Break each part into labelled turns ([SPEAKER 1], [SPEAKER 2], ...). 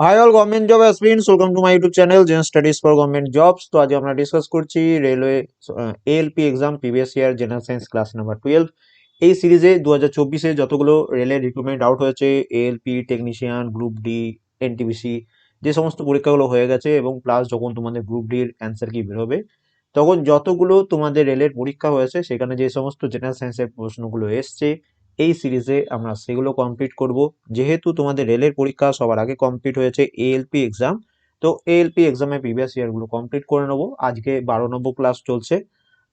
[SPEAKER 1] Hi all government job aspirants welcome to my YouTube channel Gen studies for government jobs তো আজ আমরা discuss করছি railway ALP exam previous year general science class number twelve এই সিরিজে দু হাজার চব্বিশে যতগুলো রেলের রিক্রুটমেন্ট আউট হয়েছে ALP technician group D NTPC যে সমস্ত পরীক্ষাগুলো হয়ে গেছে এবং প্লাস যখন তোমাদের গ্রুপ ডির অ্যান্সার কি বেরোবে তখন যতগুলো তোমাদের রেলের পরীক্ষা হয়েছে, সেখানে যে সমস্ত জেনারেল সায়েন্সের প্রশ্নগুলো এসছে এই সিরিজে আমরা সেগুলো কমপ্লিট করব। যেহেতু তোমাদের রেলের পরীক্ষা সবার আগে কমপ্লিট হয়েছে এএলপি এক্সাম তো এএলপি এক্সামে প্রিভিয়াস ইয়ারগুলো কমপ্লিট করে নেব। আজকে বারো নম্বর ক্লাস চলছে।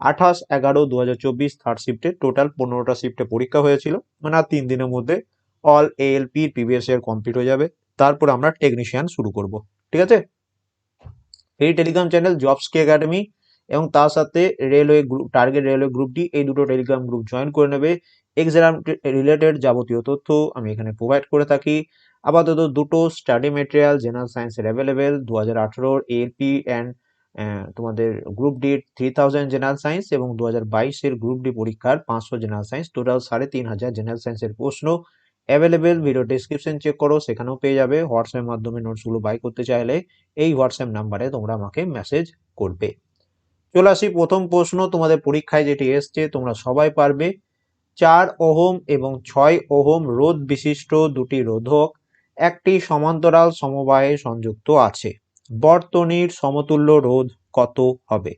[SPEAKER 1] আঠাশ এগারো দু হাজার চব্বিশ থার্ড শিফটে টোটাল পনেরোটা শিফটে পরীক্ষা হয়েছিল। মানে তিন দিনের মধ্যে all ALP previous year complete হয়ে যাবে। তারপর আমরা টেকনিশিয়ান শুরু করব। ঠিক আছে? এই টেলিগ্রাম চ্যানেল জবস কে একাডেমি এবং তার সাথে রেলওয়ে গ্রুপ টার্গেট রেলওয়ে গ্রুপটি এই দুটো টেলিগ্রাম গ্রুপ জয়েন করে নেবে। এক্সাম রিলেটেড যাবতীয় তথ্য আমি এখানে প্রোভাইড করে থাকি। আপাতত দুটো স্টাডি মেটেরিয়াল জেনারেল সায়েন্সের অ্যাভেলেবেল দু হাজার আঠেরোর এএলপি অ্যান্ড তোমাদের group D three thousand general science এবং দু হাজার বাইশের গ্রুপ ডি পরীক্ষার পাঁচশো জেনারেল সায়েন্স টোটাল সাড়ে তিন হাজার জেনারেল সায়েন্সের প্রশ্ন অ্যাভেলেবেল ভিডিও ডিসক্রিপশন চেক করো, সেখানেও পেয়ে যাবে। হোয়াটসঅ্যাপ মাধ্যমে নোটসগুলো বাই করতে চাইলে এই হোয়াটসঅ্যাপ নাম্বারে তোমরা আমাকে মেসেজ করবে। চলে আসি প্রথম প্রশ্ন। তোমাদের পরীক্ষায় যেটি এসছে, তোমরা সবাই পারবে। চার ওহম এবং ছয় ওহম রোধ বিশিষ্ট দুটি রোধক একটি সমান্তরাল সমবায়ে সংযুক্ত আছে। বর্তনীর সমতুল্য রোধ কত হবে?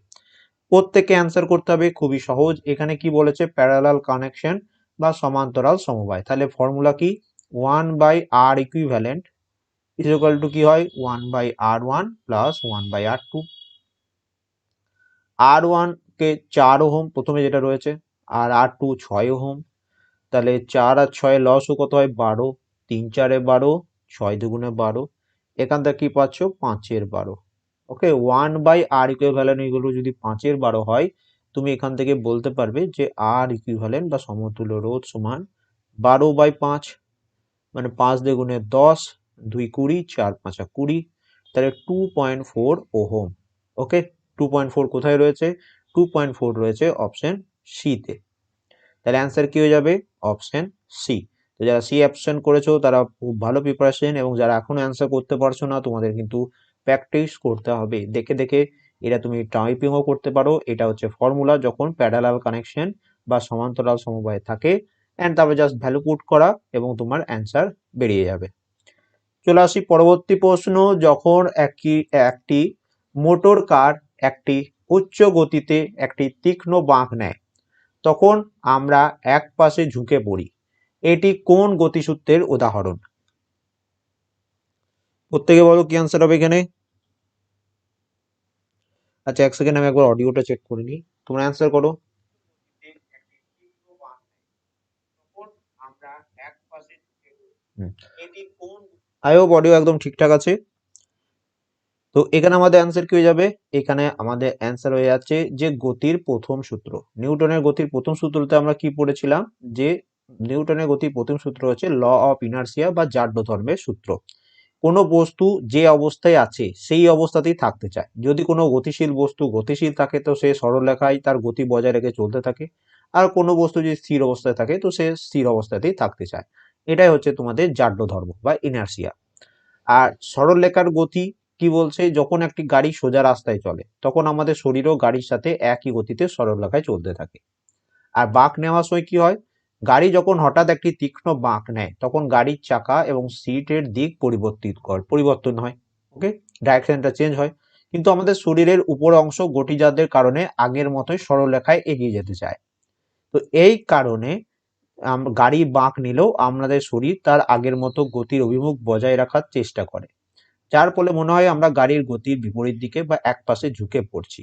[SPEAKER 1] প্রত্যেকে অ্যান্সার করতে হবে, খুবই সহজ। এখানে কি বলেছে? প্যারালাল কানেকশন বা সমান্তরাল সমবায়। তাহলে ফর্মুলা কি? One by R equivalent equal to কি হয়? One by R one plus one by R two R one কে চার ওহম প্রথমে যেটা রয়েছে আর আর টু ছয় ওহম। তাহলে চার আর ছয় লসও কত হয়? বারো। তিন চারে বারো, ছয় দুগুণে বারো। এখান থেকে কী পাচ্ছ? পাঁচের বারো। Okay one by R equivalent এগুলো যদি পাঁচের বারো হয়, তুমি এখান থেকে বলতে পারবে যে আর ইকুইভ্যালেন্ট বা সমতুল্য রোধ সমান বারো বাই পাঁচ মানে পাঁচ দ্বিগুণে দশ, দুই কুড়ি, চার পাঁচা কুড়ি। তাহলে two point four ohm. Okay two point four কোথায় রয়েছে? টু পয়েন্ট ফোর রয়েছে অপশন সিতে তাহলে অ্যান্সার কি হয়ে যাবে? অপশন সি তো যারা সি অপশন করেছ, তারা খুব ভালো প্রিপারেশন এবং যারা এখনও অ্যান্সার করতে পারছ না, তোমাদের কিন্তু প্র্যাকটিস করতে হবে। দেখে দেখে এটা তুমি টাইপিংও করতে পারো। এটা হচ্ছে ফর্মুলা যখন প্যারালাল কানেকশন বা সমান্তরাল সমবায় থাকে অ্যান্ড তারপরে জাস্ট ভ্যালু পুট করা এবং তোমার অ্যান্সার বেরিয়ে যাবে। চলে আসি পরবর্তী প্রশ্ন। যখন একটি একটি মোটর কার একটি উচ্চ গতিতে একটি তীক্ষ্ণ বাঁক নেয় তখন আমরা এক পাশে ঝুঁকে পড়ি। এটি কোন গতিসূত্রের উদাহরণ? প্রত্যেকে বলো কি অ্যান্সার হবে এখানে? আচ্ছা এক সেকেন্ড আমি একবার অডিওটা চেক করে নিই। তোমরা অ্যান্সার করো। হোপ অডিও একদম ঠিকঠাক আছে। তো এখানে আমাদের অ্যান্সার কি হয়ে যাবে? এখানে আমাদের অ্যান্সার হয়ে যাচ্ছে যে গতির প্রথম সূত্র। নিউটনের গতির প্রথম সূত্রতে আমরা কি পড়েছিলাম? যে নিউটনের গতির প্রথম সূত্র হচ্ছে ল অফ ইনার্সিয়া বা জাড্য ধর্মের সূত্র। কোনো বস্তু যে অবস্থায় আছে, সেই অবস্থাতেই থাকতে চায়। যদি কোনো গতিশীল বস্তু গতিশীল থাকে, তো সে সরলরেখায় তার গতি বজায় রেখে চলতে থাকে। আর কোনো বস্তু যদি স্থির অবস্থায় থাকে, তো সে স্থির অবস্থাতেই থাকতে চায়। এটাই হচ্ছে তোমাদের জাড্য ধর্ম বা ইনার্সিয়া আর সরলরেখার গতি কি বলছে, যখন একটি গাড়ি সোজা রাস্তায় চলে, তখন আমাদের শরীরও গাড়ির সাথে একই গতিতে সরলরেখায় চলতে থাকে। আর বাঁক নেওয়ার সময় কি হয়? গাড়ি যখন হঠাৎ একটি তীক্ষ্ণ বাঁক নেয়, তখন গাড়ির চাকা এবং সিটের দিক পরিবর্তিত পরিবর্তন হয় ওকে ডাইরেকশনটা চেঞ্জ হয়। কিন্তু আমাদের শরীরের উপর অংশ গতিজাতের কারণে আগের মতোই সরলরেখায় এগিয়ে যেতে চায়। তো এই কারণে গাড়ি বাঁক নিলেও আমাদের শরীর তার আগের মতো গতির অভিমুখ বজায় রাখার চেষ্টা করে। যার ফলে মনে হয় আমরা গাড়ির গতির বিপরীত দিকে বা এক পাশে ঝুঁকে পড়ছি।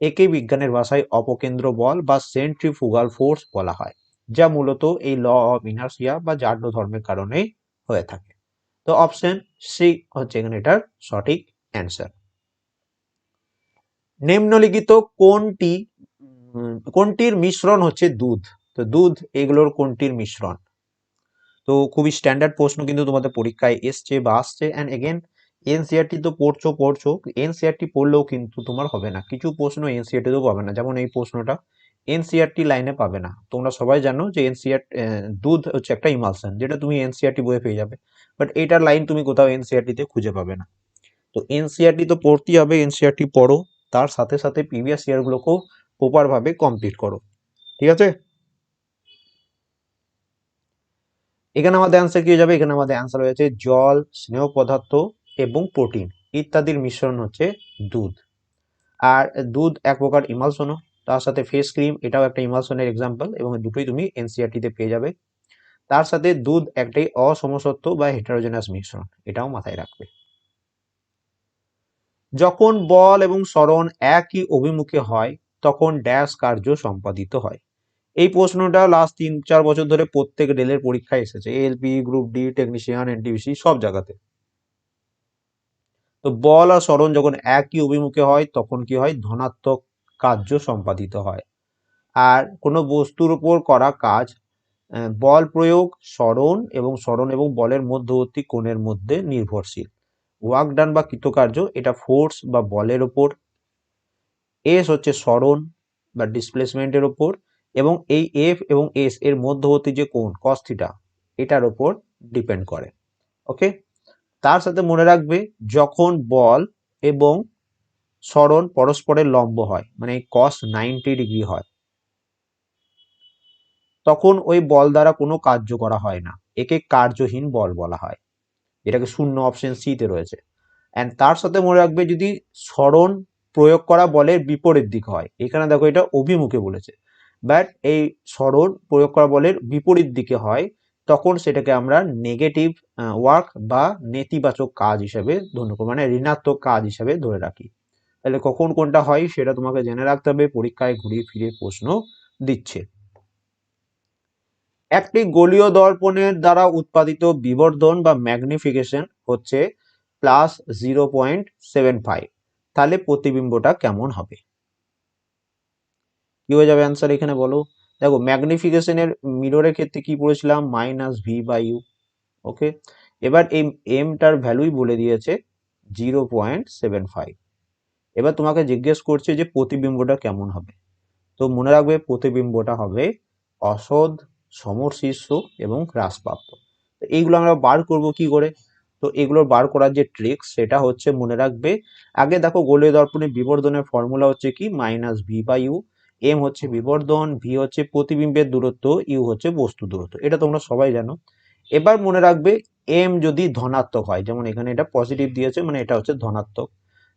[SPEAKER 1] একে বিজ্ঞানের ভাষায় অপকেন্দ্র বল বা সেন্ট্রিফুগাল ফোর্স বলা হয়, যা মূলত এই ল অফ ইনার্সিয়া বা জাড্য ধর্মের কারণে হয়ে থাকে। তো অপশন সি হচ্ছে এখানে এটার সঠিক অ্যান্সার। নিম্নলিখিত কোনটি, কোনটির মিশ্রণ হচ্ছে দুধ? তো দুধ এগুলোর কোনটির মিশ্রণ? তো খুবই স্ট্যান্ডার্ড প্রশ্ন কিন্তু তোমাদের পরীক্ষায় এসছে বা আসছে। অ্যান্ড এগেন এনসিআরটি তো পড়ছো পড়ছো। এনসিআরটি পড়লেও কিন্তু তোমার হবে না। কিছু প্রশ্ন এনসিআরটিতেও পাবে না। যেমন এই প্রশ্নটা এনসিআরটি লাইনে পাবে না। তোমরা সবাই জানো যে এনসিআর দুধ হচ্ছে একটা ইমালশন যেটা তুমি এনসিআরটি বইয়ে পেয়ে যাবে। বাট এটার লাইন তুমি কোথাও এনসিআরটিতে খুঁজে পাবে না। তো এনসিআরটি তো পড়তেই হবে এনসিআরটি পড়ো। তার সাথে সাথে প্রিভিয়াস ইয়ারগুলোকেও প্রপারভাবে কমপ্লিট করো। ঠিক আছে? এখানে আমাদের অ্যান্সার কি হয়ে যাবে? এখানে আমাদের অ্যান্সার হয়েছে জল, স্নেহ পদার্থ এবং প্রোটিন ইত্যাদির মিশ্রণ হচ্ছে দুধ। আর দুধ এক প্রকার ইমালশনও তার সাথে ফেস ক্রিম এটাও একটা ইমালশনের এক্সাম্পল এবং দুটোই তুমি এনসিআরটিতে পেয়ে যাবে। তার সাথে দুধ একটাই অসমসত্ব বা হেটারোজেনাস মিশ্রণ, এটাও মাথায় রাখবে। যখন বল এবং সরণ একই অভিমুখে হয়, তখন ড্যাশ কার্য সম্পাদিত হয়। এই প্রশ্নটা লাস্ট তিন চার বছর ধরে প্রত্যেক রেলের পরীক্ষায় এসেছে। ALP group D technician NTPC সব জায়গাতে। তো বল আর সরণ যখন একই অভিমুখে হয়, তখন কি হয়? ধনাত্মক কার্য সম্পাদিত হয়। আর কোনো বস্তুর উপর করা কাজ বল প্রয়োগ সরণ এবং সরণ এবং বলের মধ্যবর্তী কোণের মধ্যে নির্ভরশীল। ওয়ার্ক ডান বা কৃতকার্য, এটা ফোর্স বা বলের ওপর এস হচ্ছে সরণ বা ডিসপ্লেসমেন্টের ওপর এবং এই এফ এবং এস এর মধ্যবর্তী যে কোণ কস থিটা এটার ওপর ডিপেন্ড করে। ওকে? তার সাথে মনে রাখবে যখন বল এবং সরণ পরস্পরের লম্ব হয় মানে কস নাইনটি ডিগ্রি হয়। তখন ওই বল দ্বারা কোনো কার্য করা হয় না। একে কার্যহীন বল বলা হয়। এটাকে শূন্য অপশন সিতে রয়েছে। অ্যান্ড তার সাথে মনে রাখবে যদি সরণ প্রয়োগ করা বলের বিপরীত দিক হয়, এখানে দেখো এটা অভিমুখে বলেছে। বাট এই সরণ প্রয়োগ করা বলের বিপরীত দিকে হয় তখন সেটাকে আমরা নেগেটিভ ওয়ার্ক বা নেতিবাচক কাজ হিসেবে ধন্য মানে ঋণাত্মক কাজ হিসেবে ধরে রাখি। তাহলে কখন কোনটা হয় সেটা তোমাকে জেনে রাখতে হবে, পরীক্ষায় ঘুরিয়ে ফিরে প্রশ্ন দিচ্ছে। একটি গোলীয় দর্পণের দ্বারা উৎপাদিত বিবর্ধন বা ম্যাগনিফিকেশন হচ্ছে plus zero point seven five তাহলে প্রতিবিম্বটা কেমন হবে? কি হয়ে যাবে অ্যান্সার এখানে বলো? দেখো ম্যাগনিফিকেশনের মিররের ক্ষেত্রে কি পড়েছিলাম? Minus V by U okay এবার এই এমটার ভ্যালুই বলে দিয়েছে জিরো পয়েন্ট সেভেন ফাইভ এবার তোমাকে জিজ্ঞেস করছে যে প্রতিবিম্বটা কেমন হবে? তো মনে রাখবে প্রতিবিম্বটা হবে অসৎ সমশীর্ষ এবং হ্রাসপ্রাপ্ত। এইগুলো আমরা বার করব কি করে? তো এগুলো বার করার যে ট্রিক সেটা হচ্ছে মনে রাখবে, আগে দেখো গোলীয় দর্পণের বিবর্ধনের ফর্মুলা হচ্ছে কি? Minus V by U M হচ্ছে বিবর্ধন ভি হচ্ছে প্রতিবিম্বের দূরত্ব ইউ হচ্ছে বস্তু দূরত্ব। এটা তোমরা সবাই জানো। এবার মনে রাখবে এম যদি ধনাত্মক হয় যেমন এখানে এটা পজিটিভ দিয়েছে মানে এটা হচ্ছে ধনাত্মক।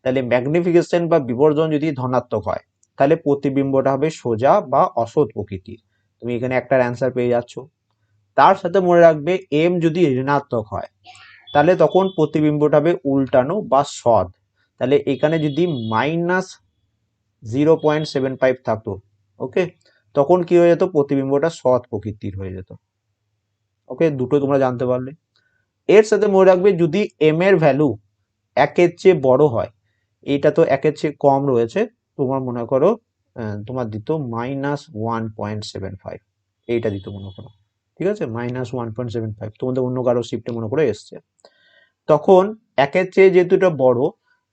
[SPEAKER 1] তাহলে ম্যাগনিফিকেশন বা বিবর্ধন যদি ধনাত্মক হয় তাহলে প্রতিবিম্বটা হবে সোজা বা অসৎ প্রকৃতির। তুমি এখানে একটার অ্যান্সার পেয়ে যাচ্ছ। তার সাথে মনে রাখবে এম যদি ঋণাত্মক হয় তাহলে তখন প্রতিবিম্বটা হবে উল্টানো বা সদ তাহলে এখানে যদি minus zero point seven five থাকতো ওকে তখন কি হয়ে যেত? প্রতিবিম্বটা সৎ প্রকৃতির হয়ে যেত ওকে দুটো তোমরা জানতে পারলে। এর সাথে মনে রাখবে, যদি এম এর ভ্যালু একের চেয়ে বড় হয়, এটা তো একের চেয়ে কম রয়েছে, তোমার মনে করো তোমার দিত minus one point seven five এইটা দিত মনে করো, ঠিক আছে? Minus one point seven five তোমাদের অন্য কারও শিফটে মনে করে এসছে। তখন একের চেয়ে যেহেতু এটা বড়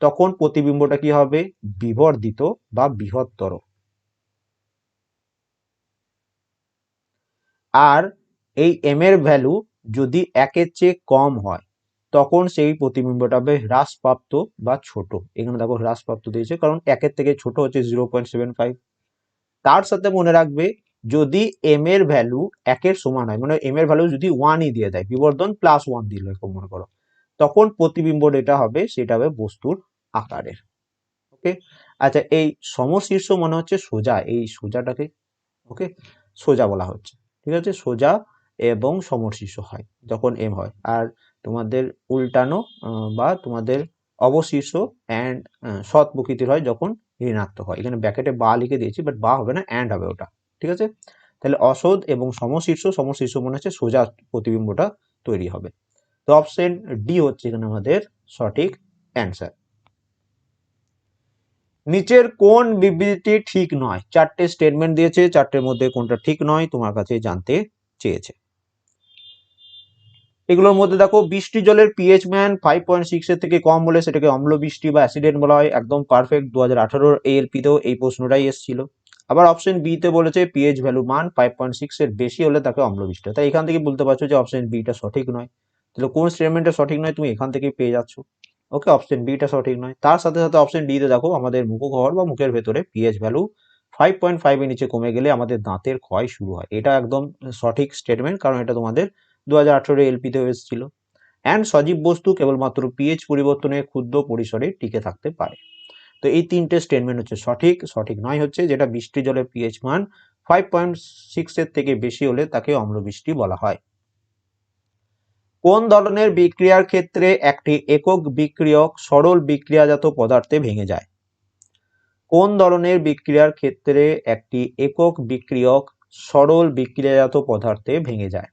[SPEAKER 1] তখন প্রতিবিম্বটা কি হবে? বিবর্ধিত বা বৃহত্তর। আর এই এম এর ভ্যালু যদি একের চেয়ে কম হয়, তখন সেই প্রতিবিম্বটা হবে হ্রাসপ্রাপ্ত বা ছোট। এখানে দেখো হ্রাসপ্রাপ্ত দিয়েছে, কারণ একের থেকে ছোট হচ্ছে জিরো পয়েন্ট সেভেন ফাইভ তার সাথে মনে রাখবে, যদি এম এর ভ্যালু একের সমান হয় মানে এম এর ভ্যালু যদি ওয়ানই দিয়ে দেয়, বিবর্ধন প্লাস ওয়ান দিল, এরকম মনে করো। তখন প্রতিবিম্ব যেটা হবে সেটা হবে বস্তুর আকারের। ওকে আচ্ছা এই সমশীর্ষ মনে হচ্ছে সোজা, এই সোজাটাকে ওকে সোজা বলা হচ্ছে। ঠিক আছে? সোজা এবং সমশীর্ষ হয়, যখন এম হয়। আর তোমাদের উল্টানো বা তোমাদের অবশীর্ষ অ্যান্ড সৎ প্রকৃতির হয় যখন ঋণাত্মক হয়। এখানে ব্যাকেটে বা লিখে দিয়েছি বাট বা হবে না অ্যান্ড হবে ওটা। ঠিক আছে? তাহলে অসৎ এবং সমশীর্ষ সমশীর্ষ মনে হচ্ছে সোজা প্রতিবিম্বটা তৈরি হবে। তো অপশন ডি হচ্ছে এখানে আমাদের সঠিক অ্যান্সার নিচের কোন বিবৃতি ঠিক নয়? চারটে স্টেটমেন্ট দিয়েছে, চারটের মধ্যে কোনটা ঠিক নয় তোমার কাছে জানতে চেয়েছে। এগুলোর মধ্যে দেখো, বৃষ্টি জলের পিএইচ ম্যান ফাইভ পয়েন্ট সিক্স এর থেকে কম হলে সেটাকে অম্ল বৃষ্টি বা অ্যাসিডেন্ট বলা হয়, একদম পারফেক্ট দু হাজার আঠারোর এএলপিতেও এই প্রশ্নটাই এসেছিল। আবার অপশন বি তে বলেছে পিএইচ ভ্যালু মান ফাইভ পয়েন্ট সিক্স এর বেশি হলে তাকে অম্লবিষ্ট তাই এখান থেকে বলতে পারছ যে অপশন বিটা সঠিক নয়। তাহলে কোন স্টেটমেন্টটা সঠিক নয়, তুমি এখান থেকেই পেয়ে যাচ্ছ। ওকে অপশন বিটা সঠিক নয়। তার সাথে সাথে অপশন ডি তে দেখো, আমাদের মুখগহ্বর বা মুখের ভেতরে পিএইচ ভ্যালু ফাইভ পয়েন্ট ফাইভের নিচে কমে গেলে আমাদের দাঁতের ক্ষয় শুরু হয়। এটা একদম সঠিক স্টেটমেন্ট কারণ এটা তোমাদের দু হাজার আঠেরো এলপিতেও এসেছিল। অ্যান্ড সজীব বস্তু কেবলমাত্র পিএইচ পরিবর্তনে ক্ষুদ্র পরিসরে টিকে থাকতে পারে। তো এই তিনটে স্টেটমেন্ট হচ্ছে সঠিক সঠিক নয় হচ্ছে যেটা বৃষ্টি জলের পিএইচ মান ফাইভ পয়েন্ট সিক্স এর থেকে বেশি হলে তাকে অম্লবৃষ্টি বলা হয়। কোন ধরনের বিক্রিয়ার ক্ষেত্রে একটি একক বিক্রিয়ক সরল বিক্রিয়াজাত পদার্থে ভেঙে যায়? কোন ধরনের বিক্রিয়ার ক্ষেত্রে একটি একক বিক্রিয়ক সরল বিক্রিয়াজাত পদার্থে ভেঙে যায়?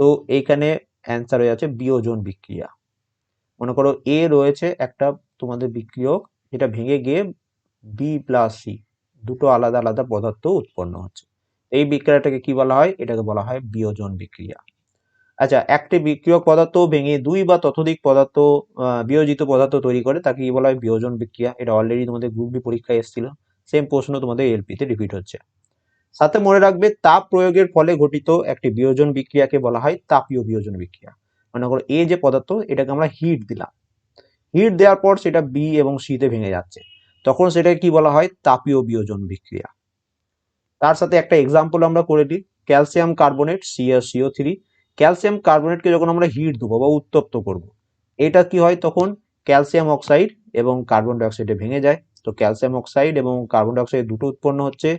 [SPEAKER 1] তো এইখানে অ্যান্সার হয়ে যাচ্ছে বিয়োজন বিক্রিয়া। মনে করো এ রয়েছে একটা তোমাদের বিক্রিয়ক, যেটা ভেঙে গিয়ে বি প্লাস সি দুটো আলাদা আলাদা পদার্থ উৎপন্ন হচ্ছে। এই বিক্রিয়াটাকে কি বলা হয়? এটাকে বলা হয় বিয়োজন বিক্রিয়া। আচ্ছা একটি বিক্রিয়ক পদার্থ ভেঙে দুই বা ততোধিক পদার্থ বিয়োজিত পদার্থ তৈরি করে, তাকে কি বলা হয় বিয়োজন বিক্রিয়া? এটা অলরেডি তোমাদের গ্রুপ ডি পরীক্ষায় এসেছিল। সেম প্রশ্ন তোমাদের এলপিতে রিপিট হচ্ছে। সাথে মনে রাখবে, তাপ প্রয়োগের ফলে ঘটিত একটি বিয়োজন বিক্রিয়াকে বলা হয় তাপীয় বিয়োজন বিক্রিয়া। মনে করো এ যে পদার্থ, এটাকে আমরা হিট দিলাম। হিট দেওয়ার পর সেটা বি এবং সি তে ভেঙে যাচ্ছে। তখন সেটাকে কি বলা হয়? তাপীয় বিয়োজন বিক্রিয়া। তার সাথে একটা এক্সাম্পল আমরা করে দিই। Calcium carbonate CO three calcium কার্বনেটকে যখন আমরা হিট দেবো বা উত্তপ্ত করব, এটা কি হয় তখন? ক্যালসিয়াম অক্সাইড এবং কার্বন ডাইঅক্সাইডে ভেঙে যায়। তো ক্যালসিয়াম অক্সাইড এবং কার্বন ডাইঅক্সাইড দুটো উৎপন্ন হচ্ছে।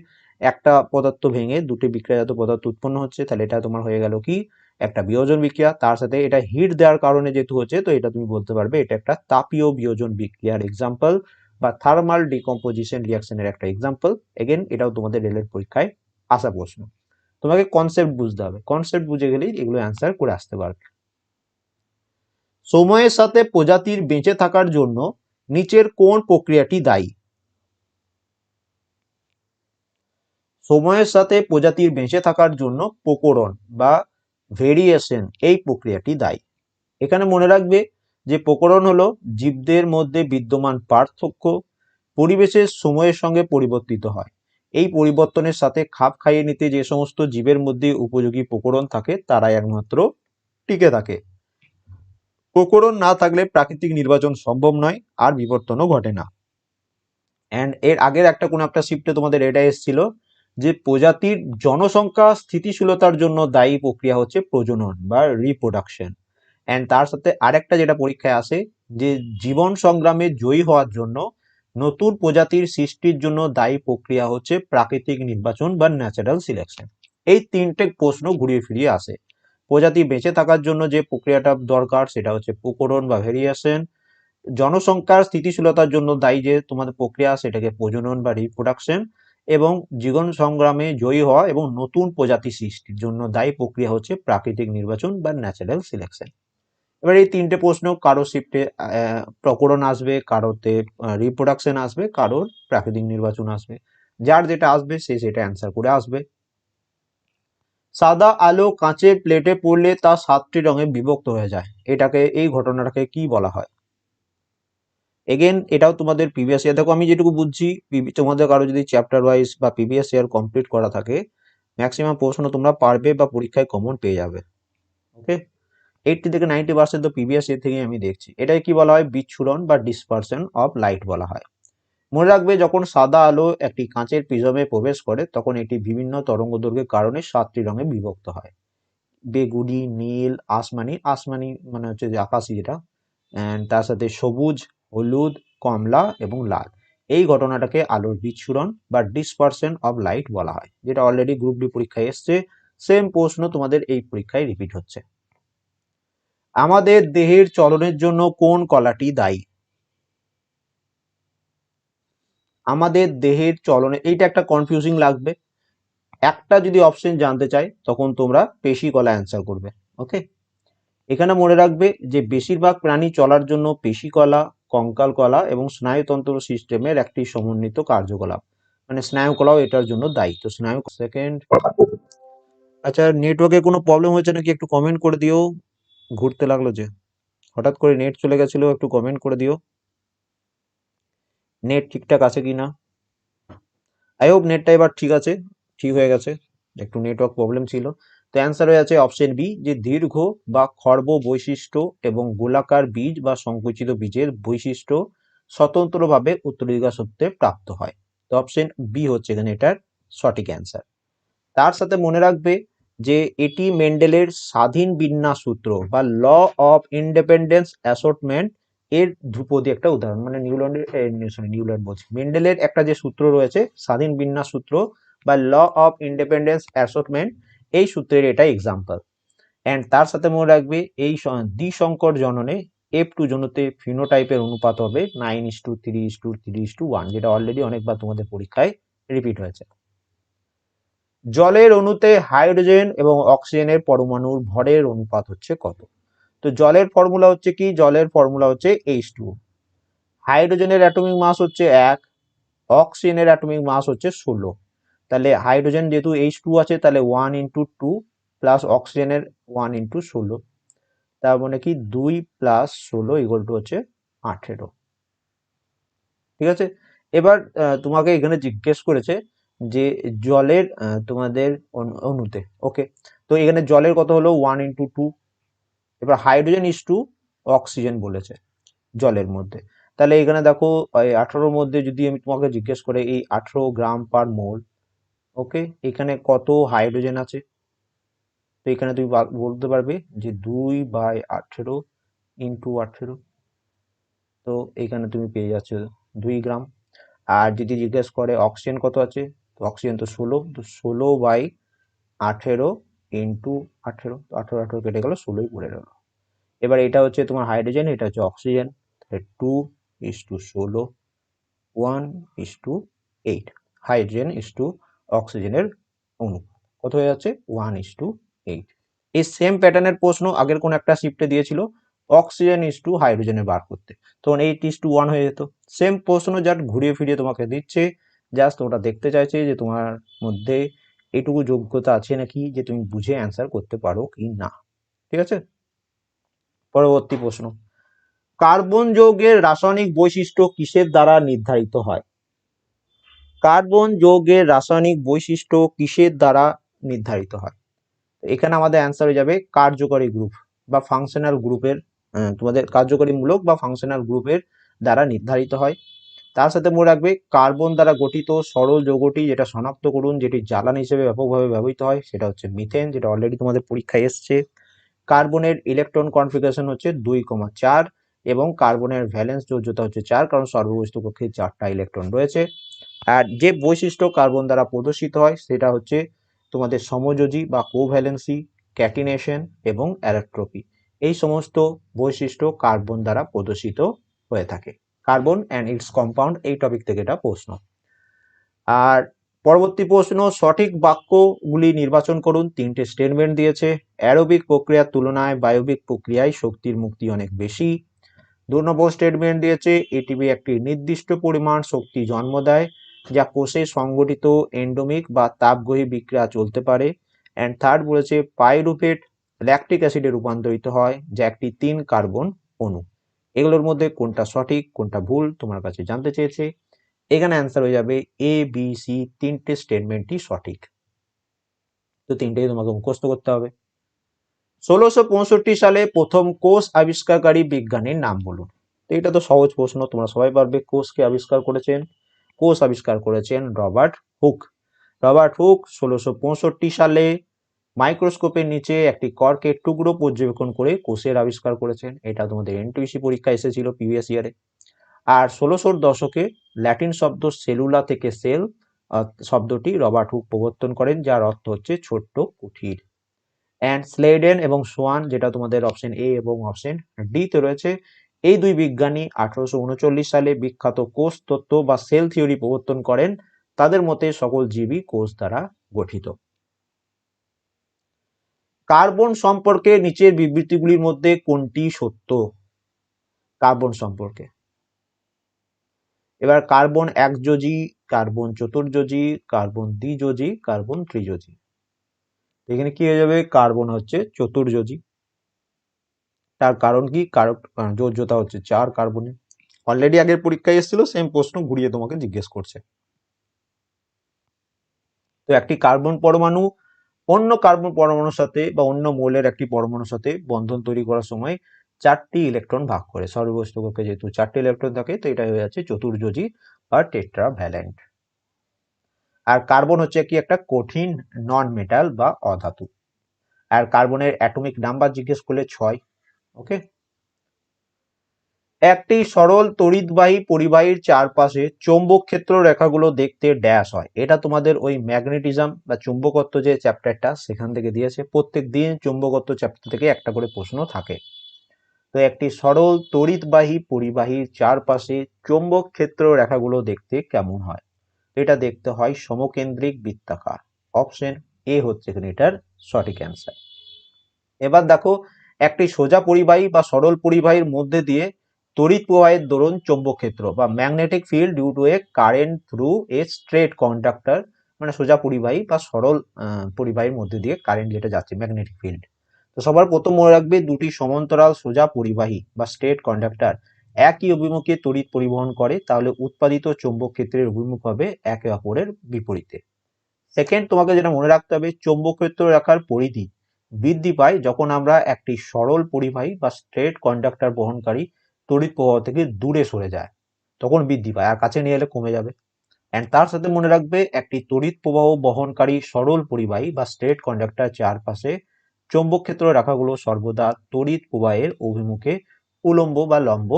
[SPEAKER 1] একটা পদার্থ ভেঙে দুটি বিক্রিয়াজাত পদার্থ উৎপন্ন হচ্ছে। তাহলে এটা তোমার হয়ে গেল কি? একটা বিয়োজন বিক্রিয়া। তার সাথে এটা হিট দেওয়ার কারণে যেহেতু হচ্ছে, তো এটা তুমি বলতে পারবে এটা একটা তাপীয় বিয়োজন বিক্রিয়ার এক্সাম্পল বা থার্মাল ডিকম্পোজিশন রিয়াকশনের একটা এক্সাম্পল এগেন এটাও তোমাদের রেলের পরীক্ষায় আসা প্রশ্ন। তোমাকে কনসেপ্ট বুঝতে হবে। কনসেপ্ট বুঝে গেলেই এগুলো অ্যান্সার করে আসতে পারবে। সময়ের সাথে প্রজাতির বেঁচে থাকার জন্য নিচের কোন প্রক্রিয়াটি দায়ী? সময়ের সাথে প্রজাতির বেঁচে থাকার জন্য প্রকরণ বা ভেরিয়েশন এই প্রক্রিয়াটি দায়ী। এখানে মনে রাখবে যে প্রকরণ হলো জীবদের মধ্যে বিদ্যমান পার্থক্য, পরিবেশের সময়ের সঙ্গে পরিবর্তিত হয়। এই পরিবর্তনের সাথে খাপ খাইয়ে নিতে যে সমস্ত জীবের মধ্যে উপযোগী প্রকরণ থাকে, তারাই একমাত্র টিকে থাকে। প্রকরণ না থাকলে প্রাকৃতিক নির্বাচন সম্ভব নয়, আর বিবর্তনও ঘটে না। অ্যান্ড এর আগের একটা কোন একটা শিফটে তোমাদের এটা এসেছিল যে, প্রজাতির জনসংখ্যা স্থিতিশীলতার জন্য দায়ী প্রক্রিয়া হচ্ছে প্রজনন বা রিপ্রোডাকশন অ্যান্ড তার সাথে আরেকটা যেটা পরীক্ষায় আসে যে, জীবন সংগ্রামে জয়ী হওয়ার জন্য নতুন প্রজাতির সৃষ্টির জন্য দায়ী প্রক্রিয়া হচ্ছে প্রাকৃতিক নির্বাচন বা ন্যাচারাল সিলেকশন এই তিনটে প্রশ্ন ঘুরিয়ে ফিরিয়ে আসে। প্রজাতি বেঁচে থাকার জন্য যে প্রক্রিয়াটা দরকার সেটা হচ্ছে প্রকরণ বা ভেরিয়েশন জনসংখ্যার স্থিতিশীলতার জন্য দায়ী যে তোমাদের প্রক্রিয়া, সেটাকে প্রজনন বা রিপ্রোডাকশন এবং জীবন সংগ্রামে জয়ী হওয়া এবং নতুন প্রজাতি সৃষ্টির জন্য দায়ী প্রক্রিয়া হচ্ছে প্রাকৃতিক নির্বাচন বা ন্যাচারাল সিলেকশন এবার এই তিনটে প্রশ্ন, কারও শিফটে প্রকরণ আসবে, কারোতে রিপ্রোডাকশন আসবে, কারোর প্রাকৃতিক নির্বাচন আসবে। যার যেটা আসবে, সে সেটা অ্যান্সার করে আসবে। সাদা আলো কাঁচের প্লেটে পড়লে তা সাতটি রঙে বিভক্ত হয়ে যায়। এটাকে, এই ঘটনাটাকে কি বলা হয়? এগেন এটাও তোমাদের প্রিভিয়াস ইয়ার দেখো, আমি যেটুকু বুঝছি তোমাদের কারও যদি চ্যাপ্টার ওয়াইজ বা প্রিভিয়াস ইয়ার কমপ্লিট করা থাকে ম্যাক্সিমাম প্রশ্ন তোমরা পারবে বা পরীক্ষায় কমন পেয়ে যাবে। ওকে এইটটি থেকে নাইনটি পার্সেন্ট তো প্রিভিয়াস ইয়ার থেকেই আমি দেখছি। এটাকে কি বলা হয়? বিচ্ছুরণ বা ডিসপারশন অফ লাইট বলা হয়। মনে রাখবে, যখন সাদা আলো একটি কাঁচের প্রিজমে প্রবেশ করে, তখন এটি বিভিন্ন তরঙ্গ দৈর্ঘ্যের কারণে সাতটি রঙে বিভক্ত হয়। বেগুনি, নীল, আসমানি আসমানি মানে হচ্ছে যে আকাশি যেটা তার সাথে সবুজ, হলুদ, কমলা এবং লাল। এই ঘটনাটাকে আলোর বিচ্ছুরণ বা ডিসপারশন অফ লাইট বলা হয়, যেটা অলরেডি গ্রুপ ডি পরীক্ষায় এসছে। সেম প্রশ্ন তোমাদের এই পরীক্ষায় রিপিট হচ্ছে। আমাদের দেহের চলনের জন্য কোন কলাটি দায়ী? আমাদের দেহের চলনে এইটা একটা কনফিউজিং লাগবে। একটা যদি অপশন জানতে চাই তখন তোমরা পেশি কলা অ্যান্সার করবে ওকে এখানে মনে রাখবে যে বেশিরভাগ প্রাণী চলার জন্য পেশি কলা কঙ্কাল কলা এবং স্নায়ুতন্ত্র সিস্টেমের একটি সমন্বিত কার্যকলাপ। মানে স্নায়ু কলাও এটার জন্য দায়ী। তো স্নায়ু সেকেন্ড আচ্ছা। নেটওয়ার্কে কোনো প্রবলেম হয়েছে নাকি একটু কমেন্ট করে দিও। ঘুরতে লাগল যে। হঠাৎ করে নেট চলে গেছিল, একটু কমেন্ট করে দিও। নেট ঠিকঠাক আছে কি না আই হোপ নেটটা এবার ঠিক আছে, ঠিক হয়ে গেছে। একটু নেটওয়ার্ক প্রবলেম ছিল। তো অ্যান্সার হয়ে আছে অপশন বি যে দীর্ঘ বা খর্ব বৈশিষ্ট্য এবং গোলাকার বীজ বা সংকুচিত বীজের বৈশিষ্ট্য স্বতন্ত্রভাবে উত্তরাধিকার সূত্রে প্রাপ্ত হয়। তো অপশন বি হচ্ছে এখানে এটার সঠিক অ্যান্সার তার সাথে মনে রাখবে যে এটি মেন্ডেলের স্বাধীন বিন্যাস সূত্র বা ল অফ ইন্ডিপেন্ডেন্স অ্যাসর্টমেন্ট এর ধ্রুপদী একটা উদাহরণ মানে নিউল্যান্ডের সরি নিউল্যান্ড বলছি। মেন্ডেলের একটা যে সূত্র রয়েছে, স্বাধীন বিন্যাস সূত্র বা ল অফ ইন্ডিপেন্ডেন্স অ্যাসর্টমেন্ট, এই সূত্রের এটা এক্সাম্পল অ্যান্ড তার সাথে মনে রাখবে, এই দ্বিসংকর জননে এফ টু জনতে ফিনোটাইপের অনুপাত হবে nine is to three is to three is to one যেটা অলরেডি অনেকবার তোমাদের পরীক্ষায় রিপিট হয়েছে। জলের অণুতে হাইড্রোজেন এবং অক্সিজেনের পরমাণুর ভরের অনুপাত হচ্ছে কত? তো জলের ফর্মুলা হচ্ছে কি? জলের ফর্মুলা হচ্ছে এইচ টু হাইড্রোজেনের অ্যাটমিক মাস হচ্ছে এক, অক্সিজেনের অ্যাটমিক মাস হচ্ছে ষোলো। তাহলে হাইড্রোজেন যেহেতু এইচ টু আছে, তাহলে ওয়ান ইন্টু টু প্লাস অক্সিজেনের ওয়ান ইন্টু ষোলো। তার মানে কি? দুই প্লাস ষোলো ইকুয়াল টু হচ্ছে আঠেরো। ঠিক আছে? এবার তোমাকে এখানে জিজ্ঞেস করেছে যে জলের তোমাদের অণুতে ওকে তো এখানে জলের কত হলো? ওয়ান ইন্টু টু এবার হাইড্রোজেন ইস টু অক্সিজেন বলেছে জলের মধ্যে। তাহলে এখানে দেখো আঠারোর মধ্যে যদি আমি তোমাকে জিজ্ঞেস করে, এই আঠারো গ্রাম পার মোল ওকে এখানে কত হাইড্রোজেন আছে? তো এখানে তুমি বলতে পারবে যে দুই বাই আঠেরো ইন্টু আঠেরো। তো এখানে তুমি পেয়ে যাচ্ছ দুই গ্রাম। আর যদি জিজ্ঞেস করে অক্সিজেন কত আছে? তো অক্সিজেন তো ষোলো তো ষোলো বাই আঠেরো ইন্টু আঠেরো, তো আঠেরো আঠেরো কেটে গেলো, ষোলোই পড়ে গেল এবার এটা হচ্ছে তোমার হাইড্রোজেন এটা হচ্ছে অক্সিজেন টু ইস টু ষোলো one is to eight hydrogen is to অক্সিজেনের অনু কত হয়ে যাচ্ছে? ওয়ান ইস টু এইট এই সেম প্যাটার্নের প্রশ্ন আগের কোন একটা শিফটে দিয়েছিল অক্সিজেন ইস টু হাইড্রোজেনে বার করতে। তখন এইট ইস টু ওয়ান হয়ে যেত। সেম প্রশ্ন জাস্ট ঘুরিয়ে ফিরিয়ে তোমাকে দিচ্ছে জাস্ট ওটা দেখতে চাইছে যে তোমার মধ্যে এটুকু যোগ্যতা আছে নাকি যে তুমি বুঝে অ্যান্সার করতে পারো কি না। ঠিক আছে? পরবর্তী প্রশ্ন। কার্বন যৌগের রাসায়নিক বৈশিষ্ট্য কিসের দ্বারা নির্ধারিত হয়? কার্বন যৌগের রাসায়নিক বৈশিষ্ট্য কিসের দ্বারা নির্ধারিত হয়? এখানে আমাদের অ্যান্সার হয়ে যাবে কার্যকরী গ্রুপ বা ফাংশনাল গ্রুপের তোমাদের কার্যকরী মূলক বা ফাংশনাল গ্রুপের দ্বারা নির্ধারিত হয়। তার সাথে মনে রাখবে, কার্বন দ্বারা গঠিত সরল যৌগটি যেটা শনাক্ত করুন, যেটি জ্বালানি হিসেবে ব্যাপকভাবে ব্যবহৃত হয়, সেটা হচ্ছে মিথেন যেটা অলরেডি তোমাদের পরীক্ষায় এসছে। কার্বনের ইলেকট্রন কনফিগারেশন হচ্ছে দুই কমা চার এবং কার্বনের ভ্যালেন্স যোজ্যতা হচ্ছে চার, কারণ সর্ববস্তু কক্ষে চারটা ইলেকট্রন রয়েছে। আর যে বৈশিষ্ট্য কার্বন দ্বারা প্রদর্শিত হয়, সেটা হচ্ছে তোমাদের সমযোজী বা কোভ্যালেন্সি ক্যাটিনেশন এবং অ্যারেট্রপি এই সমস্ত বৈশিষ্ট্য কার্বন দ্বারা প্রদর্শিত হয়ে থাকে। কার্বন অ্যান্ড ইটস কম্পাউন্ড এই টপিক থেকে এটা প্রশ্ন। আর পরবর্তী প্রশ্ন, সঠিক বাক্যগুলি নির্বাচন করুন। তিনটে স্টেটমেন্ট দিয়েছে। অ্যারোবিক প্রক্রিয়ার তুলনায় বায়োবিক প্রক্রিয়ায় শক্তির মুক্তি অনেক বেশি। দু নম্বর স্টেটমেন্ট দিয়েছে এটিপি একটি নির্দিষ্ট পরিমাণ শক্তি জন্ম দেয়, যা কোষে সংগঠিত এন্ডোমিক বা তাপগ্রহী বিক্রিয়া চলতে পারে। অ্যান্ড থার্ড বলেছে পাইরুফেট ল্যাকটিক অ্যাসিডে রূপান্তরিত হয়, যা একটি তিন কার্বন অণু। এগুলোর মধ্যে কোনটা সঠিক, কোনটা ভুল, তোমার কাছে জানতে চেয়েছে, এখানে অ্যান্সার হয়ে যাবে এ বি সি তিনটে স্টেটমেন্টই সঠিক। তো তিনটেই তোমাকে মুখস্থ করতে হবে। ষোলোশো পঁয়ষট্টি সালে প্রথম কোষ আবিষ্কারকারী বিজ্ঞানীর নাম বলুন। তো এটা তো সহজ প্রশ্ন, তোমরা সবাই পারবে কোষকে আবিষ্কার করেছেন। কোষ আবিষ্কার করেছেন রবার্ট হুক। রবার্ট হুক ষোলোশো সালে মাইক্রোস্কোপের নিচে একটি কর্কের টুকরো পর্যবেক্ষণ করে কোষের আবিষ্কার করেছেন। এটা তোমাদের এনটিসি পরীক্ষা এসেছিল প্রিভিয়াস ইয়ারে আর ষোলোশোর দশকে ল্যাটিন শব্দ সেলুলা থেকে সেল শব্দটি রবার্ট হুক প্রবর্তন করেন, যার অর্থ হচ্ছে ছোট্ট কুঠির। অ্যান্ড স্লেডেন এবং সোয়ান যেটা তোমাদের অপশন এ এবং অপশন ডি তে রয়েছে, এই দুই বিজ্ঞানী আঠারোশো উনচল্লিশ সালে বিখ্যাত কোষ তত্ত্ব বা সেল থিওরি প্রবর্তন করেন। তাদের মতে সকল জীবই কোষ দ্বারা গঠিত। কার্বন সম্পর্কে নিচের বিবৃতিগুলির মধ্যে কোনটি সত্য? কার্বন সম্পর্কে। এবার কার্বন একযোজী, কার্বন চতুর্যোজী, কার্বন দ্বিযোজী, কার্বন ত্রিযোজী। এখানে কি হয়ে যাবে? কার্বন হচ্ছে চতুর্যোজী। তার কারণ কি? কারক যোজ্যতা হচ্ছে চার কার্বনে। অলরেডি আগের পরীক্ষায় এসেছিল সেম প্রশ্ন ঘুরিয়ে তোমাকে জিজ্ঞেস করছে। তো একটি কার্বন পরমাণু অন্য কার্বন পরমাণুর সাথে বা অন্য মৌলের একটি পরমাণুর সাথে বন্ধন তৈরি করার সময় চারটি ইলেকট্রন ভাগ করে সর্বস্তকে যেহেতু চারটি ইলেকট্রন থাকে, তো এটা হয়ে যাচ্ছে চতুর্যোজী বা টেট্রা ভ্যালেন্ট আর কার্বন হচ্ছে কি একটা কঠিন নন মেটাল বা অধাতু। আর কার্বনের অ্যাটমিক নাম্বার জিজ্ঞেস করলে ছয় ওকে একটি সরল, তড়িৎবাহী পরিবাহীর চারপাশে চৌম্বক ক্ষেত্র রেখাগুলো দেখতে ড্যাশ হয়। এটা তোমাদের ওই ম্যাগনেটিজম বা চুম্বকত্ব যে চ্যাপ্টারটা সেখান থেকে দিয়েছে। প্রত্যেক দিন চুম্বকত্ব চ্যাপ্টার থেকে একটা করে প্রশ্ন থাকে। তো একটি সরল, তড়িৎবাহী পরিবাহীর চারপাশে চৌম্বক ক্ষেত্র রেখাগুলো দেখতে কেমন হয়? এটা দেখতে হয় সমকেন্দ্রিক বৃত্তাকার। অপশন এ হচ্ছে এখানে এটার সঠিক অ্যান্সার এবার দেখো, একটি সোজা পরিবাহী বা সরল পরিবাহীর মধ্যে দিয়ে তড়িৎ প্রবাহের দরুন চৌম্বক ক্ষেত্র বা magnetic field due to a current through a straight conductor মানে সোজা পরিবাহী বা সরল পরিবাহীর মধ্যে দিয়ে কারেন্ট যেটা যাচ্ছে, ম্যাগনেটিক ফিল্ড। তো সবার প্রথম মনে রাখবে, দুটি সমান্তরাল সোজা পরিবাহী বা স্ট্রেট কন্ডাক্টর একই অভিমুখে তড়িৎ পরিবহন করে, তাহলে উৎপাদিত চৌম্বক ক্ষেত্রের অভিমুখ হবে একে অপরের বিপরীতে। সেকেন্ড তোমাকে যেটা মনে রাখতে হবে চৌম্বক ক্ষেত্র রাখার পরিধি বৃদ্ধি পায় যখন আমরা একটি সরল পরিবাহী বা স্ট্রেট কন্ডাক্টর বহনকারী তড়িৎ প্রবাহ থেকে দূরে সরে যায়। তখন বৃদ্ধি পায়, আর কাছে নিয়ে এলে কমে যাবে। অ্যান্ড তার সাথে মনে রাখবে, একটি তড়িৎ প্রবাহ বহনকারী সরল পরিবাহী বা স্ট্রেট কন্ডাক্টর চারপাশে চৌম্বক ক্ষেত্র রাখাগুলো সর্বদা তড়িৎ প্রবাহের অভিমুখে উলম্ব বা লম্ব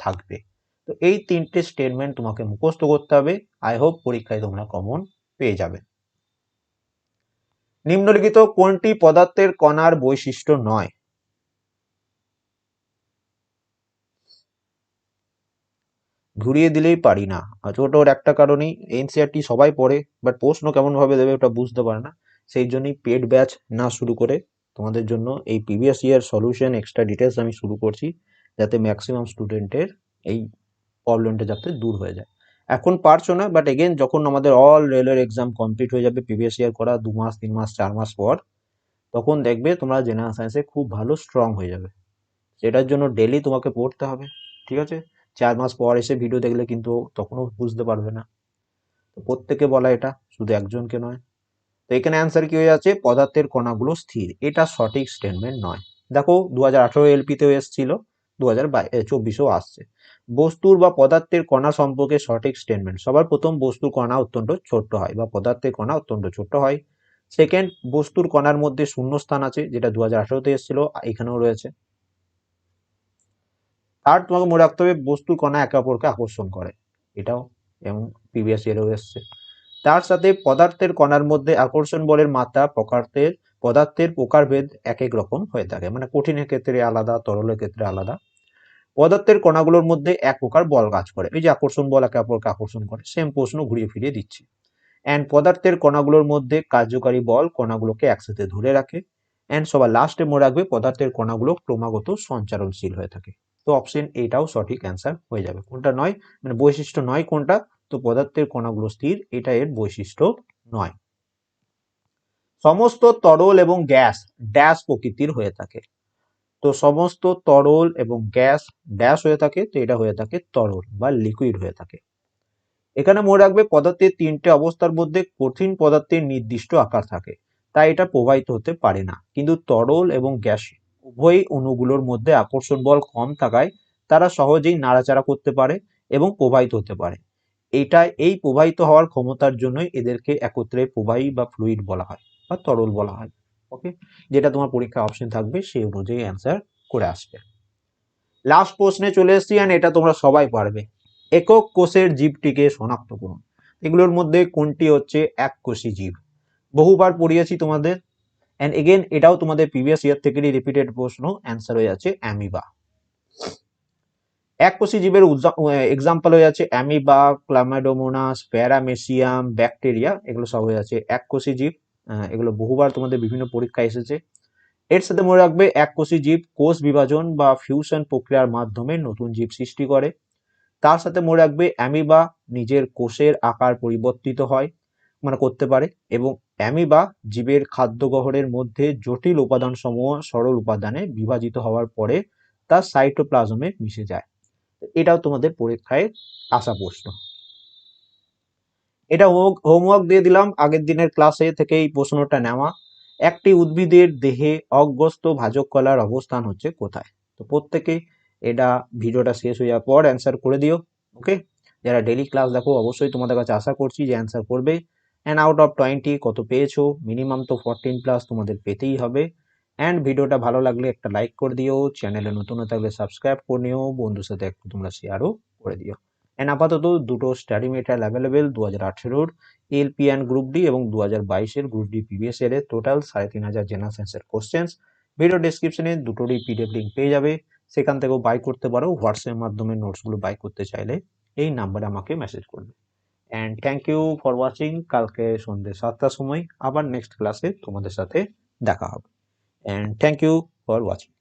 [SPEAKER 1] থাকবে। তো এই তিনটে স্টেটমেন্ট তোমাকে মুখস্থ করতে হবে। আই হোপ পরীক্ষায় তোমরা কমন পেয়ে যাবে। নিম্নলিখিত কোনটি পদার্থের কণার বৈশিষ্ট্য নয়? ঘুরিয়ে দিলেই পারি না। ছোট ওর একটা কারণেই এনসিআরটি সবাই পড়ে বাট প্রশ্ন কেমন ভাবে দেবে ওটা বুঝতে পারে না। সেই জন্যই পেড ব্যাচ না শুরু করে তোমাদের জন্য এই previous year solution extra details আমি শুরু করছি, যাতে ম্যাক্সিমাম স্টুডেন্টের এই প্রবলেমটা যাতে দূর হয়ে যায়। এখন পারছ না বাট এগেন যখন আমাদের অল রেলের এক্সাম কমপ্লিট হয়ে যাবে প্রিভিয়াস ইয়ার করা দু মাস, তিন মাস, চার মাস পর, তখন দেখবে তোমরা জেনারেল সায়েন্সে খুব ভালো স্ট্রং হয়ে যাবে। সেটার জন্য ডেলি তোমাকে পড়তে হবে, ঠিক আছে? চার মাস পর এসে ভিডিও দেখলে কিন্তু তখনও বুঝতে পারবে না। তো প্রত্যেকে বলা এটা, শুধু একজনকে নয়। তো এখানে অ্যান্সার কি হয়ে যাচ্ছে? পদার্থের কণাগুলো স্থির। এটা সঠিক স্টেটমেন্ট নয়। দেখো দু হাজার আঠারো এলপিতেও এসেছিল দু হাজার চব্বিশেও আসছে। বস্তুর বা পদার্থের কণা সম্পর্কে সঠিক স্টেটমেন্ট সবার প্রথম বস্তুর কণা অত্যন্ত ছোট্ট হয় বা পদার্থের কণা অত্যন্ত ছোট্ট হয়। সেকেন্ড বস্তুর কণার মধ্যে শূন্য স্থান আছে, যেটা দু হাজার আঠারোতে এসেছিল, এখানেও রয়েছে। থার্ড তোমাকে মনে রাখতে হবে, বস্তুর কণা একে অপরকে আকর্ষণ করে। এটাও এবং প্রিভিয়াস ইয়ারেও এসছে। তার সাথে পদার্থের কণার মধ্যে আকর্ষণ বলের মাত্রা প্রকারের পদার্থের প্রকারভেদ এক এক রকম হয়ে থাকে। মানে কঠিনের ক্ষেত্রে আলাদা, তরলের ক্ষেত্রে আলাদা। পদার্থের কণাগুলোর মধ্যে এক প্রকার বল কাজ করে। এই যে আকর্ষণ বল একে অপরকে আকর্ষণ করে সেম প্রশ্ন ঘুরিয়ে ফিরিয়ে দিচ্ছি। অ্যান্ড পদার্থের কণাগুলোর মধ্যে কার্যকারী বল কণাগুলোকে একসাথে ধরে রাখে। অ্যান্ড সবার লাস্টে মনে রাখবে, পদার্থের কণাগুলো ক্রমাগত সঞ্চারণশীল হয়ে থাকে। তো অপশন এটাও সঠিক অ্যান্সার হয়ে যাবে। কোনটা নয়? মানে বৈশিষ্ট্য নয় কোনটা? তো পদার্থের কণাগুলো স্থির, এটা এর বৈশিষ্ট্য নয়। সমস্ত তরল এবং গ্যাস ড্যাশ প্রকৃতির হয়ে থাকে। তো সমস্ত তরল এবং গ্যাস ড্যাশ হয়ে থাকে, তো এটা হয়ে থাকে তরল বা লিকুইড হয়ে থাকে। এখানে মনে রাখবে পদার্থের তিনটে অবস্থার মধ্যে কঠিন পদার্থের নির্দিষ্ট আকার থাকে, তাই এটা প্রবাহিত হতে পারে না। কিন্তু তরল এবং গ্যাস উভয় অণুগুলোর মধ্যে আকর্ষণ বল কম থাকায় তারা সহজেই নাড়াচাড়া করতে পারে এবং প্রবাহিত হতে পারে। এটা এই প্রবাহিত হওয়ার ক্ষমতার জন্যই এদেরকে একত্রে প্রবাহী বা ফ্লুইড বলা হয় বা তরল বলা হয়। ওকে যেটা তোমার পরীক্ষা অপশন থাকবে সেই অনুযায়ী অ্যান্সার করে আসবে। লাস্ট প্রশ্নে চলে এসছি অ্যান্ড এটা তোমরা সবাই পারবে। একক কোষের জীবটিকে শনাক্ত করুন। এগুলোর মধ্যে কোনটি হচ্ছে এক কোষী জীব? বহুবার পড়িয়েছি তোমাদের। অ্যান্ড এগেন এটাও তোমাদের প্রিভিয়াস ইয়ার থেকেই রিপিটেড প্রশ্ন অ্যান্সার হয়ে যাচ্ছে অ্যামিবা। এককোষী জীবের এক্সাম্পল হয়ে যাচ্ছে অ্যামিবা, ক্লামাডোমোনাস, প্যারামেসিয়াম, ব্যাকটেরিয়া, এগুলো সব হয়ে যাচ্ছে এককোষী জীব। এগুলো বহুবার তোমাদের বিভিন্ন পরীক্ষা এসেছে। এর সাথে মনে রাখবে এককোষী জীব কোষ বিভাজন বা ফিউশন প্রক্রিয়ার মাধ্যমে নতুন জীব সৃষ্টি করে। তার সাথে মনে রাখবে অ্যামিবা নিজের কোষের আকার পরিবর্তিত হয় মানে করতে পারে এবং অ্যামিবা জীবের খাদ্য গ্রহণের মধ্যে জটিল উপাদান সমূহ সরল উপাদানে বিভাজিত হওয়ার পরে তা সাইটোপ্লাজমে মিশে যায়। এটাও তোমাদের পরীক্ষায় আসা প্রশ্ন। এটা হোমওয়ার্ক দিয়ে দিলাম, আগের দিনের ক্লাসে থেকে এই প্রশ্নটা নেওয়া। একটি উদ্ভিদের দেহে অগ্রস্ত ভাজক কলার অবস্থান হচ্ছে কোথায়? তো প্রত্যেকে এটা ভিডিওটা শেষ হয়ে যাওয়ার পর অ্যান্সার করে দিও ওকে যারা ডেলি ক্লাস দেখো, অবশ্যই তোমাদের কাছে আশা করছি যে অ্যান্সার করবে। অ্যান্ড আউট অফ টোয়েন্টি কত পেয়েছ? মিনিমাম তো ফোরটিন প্লাস তোমাদের পেতেই হবে। অ্যান্ড ভিডিওটা ভালো লাগলে একটা লাইক করে দিও। চ্যানেলে নতুন থাকলে সাবস্ক্রাইব করে নিও। বন্ধুর সাথে একটু তোমরা শেয়ারও করে দিও। অ্যান্ড আপাতত দুটো স্টাডি মেটেরিয়াল অ্যাভেলেবেল দু হাজার আঠেরোর এলপি অ্যান্ড গ্রুপ ডি এবং দু হাজার বাইশের গ্রুপ ডি পিবিএস এর। টোটাল সাড়ে তিন হাজার জেনারেল সায়েন্সের কোশ্চেন্স ভিডিও ডিসক্রিপশনে দুটোরই পিডিএফ লিঙ্ক পেয়ে যাবে। সেখান থেকেও বাই করতে পারো। হোয়াটসঅ্যাপের মাধ্যমে নোটসগুলো বাই করতে চাইলে এই নাম্বারে আমাকে মেসেজ করবে। And thank you for watching কালকে সন্ধ্যে সাতটার সময় আবার নেক্সট ক্লাসে তোমাদের সাথে দেখা হবে। And thank you for watching